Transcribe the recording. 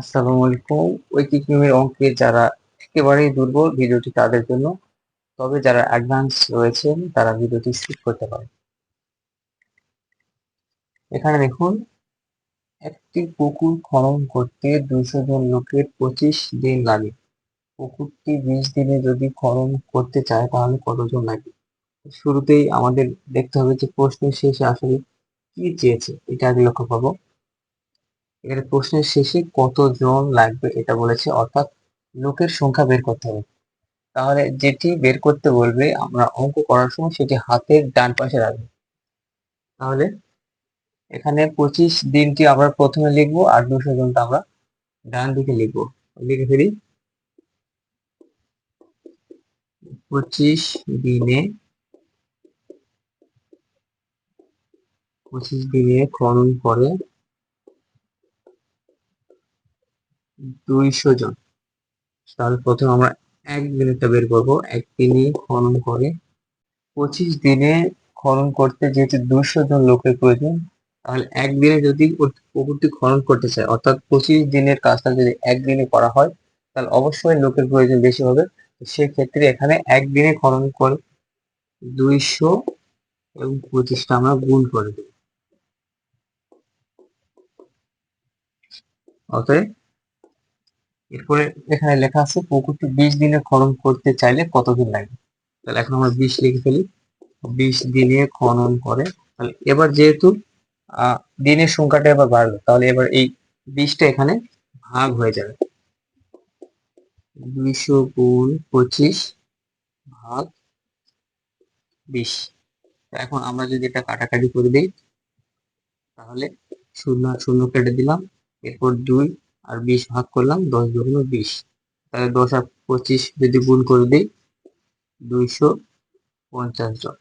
আসসালামু আলাইকুম। ঐকিক অঙ্কে যারা একেবারেই দুর্বল ভিডিওটি তাদের জন্য, তবে যারা অ্যাডভান্স রয়েছেন, তারা ভিডিওটি স্কিপ করতে পারে এখানে দেখুন, একটি পুকুর খনন করতে দুইশো জন লোকের পঁচিশ দিন লাগে। পুকুরটি বিশ দিনে যদি খনন করতে চায়, তাহলে কতজন লাগে? শুরুতেই আমাদের দেখতে হবে যে প্রশ্নের শেষে আসলে কি চেয়েছে, এটা আগে লক্ষ্য পাবো এখানে প্রশ্নের শেষে কতজন লাগবে এটা বলেছে, অর্থাৎ লোকের সংখ্যা বের করতে হবে। তাহলে যেটি বের করতে বলবে, আমরা অঙ্ক করার সময় সেটি হাতের ডান পাশে রাখব। তাহলে এখানে পঁচিশ দিনটি আমরা প্রথমে লিখব আর দুশো জনটা আমরা ডান দিকে লিখব। লিখে ফেলি। পঁচিশ দিনে পঁচিশ দিনে খনন করে দুইশো জন। তাহলে প্রথমে আমরা এক দিনেরটা বের করব। এক দিনে খনন করে পঁচিশ দিনে খনন করতে যেহেতু দুইশো জন লোকের প্রয়োজন, তাহলে একদিনে যদি পুকুরটি খনন করতে চায়, অর্থাৎ পঁচিশ দিনের কাজটা যদি একদিনে করা হয়, তাহলে অবশ্যই লোকের প্রয়োজন বেশি হবে। সেক্ষেত্রে এখানে একদিনে খনন করে দুইশো এবং পঁচিশটা আমরা গুণ করে দেব। অতএব এরপরে এখানে লেখা আছে, পুকুরটি বিশ দিনে খনন করতে চাইলে কতদিন লাগবে তাহলে এখন আমরা বিশ লিখে ফেলি। বিশ দিনে খনন করে, তাহলে এবার যেহেতু দিনের সংখ্যাটা এবার বাড়লো, তাহলে এবার এই বিশটা এখানে ভাগ হয়ে যাবে। দুইশো গুণ পঁচিশ ভাগ বিশ। এখন আমরা যদি এটা কাটাকাটি করে দিই, তাহলে শূন্য শূন্য কেটে দিলাম। এরপর দুই আর বিশ ভাগ করলাম, দশ দুগুণ বিশ। তাহলে দশ আর পঁচিশ যদি গুণ করে দিই, দুইশো পঞ্চাশ জন।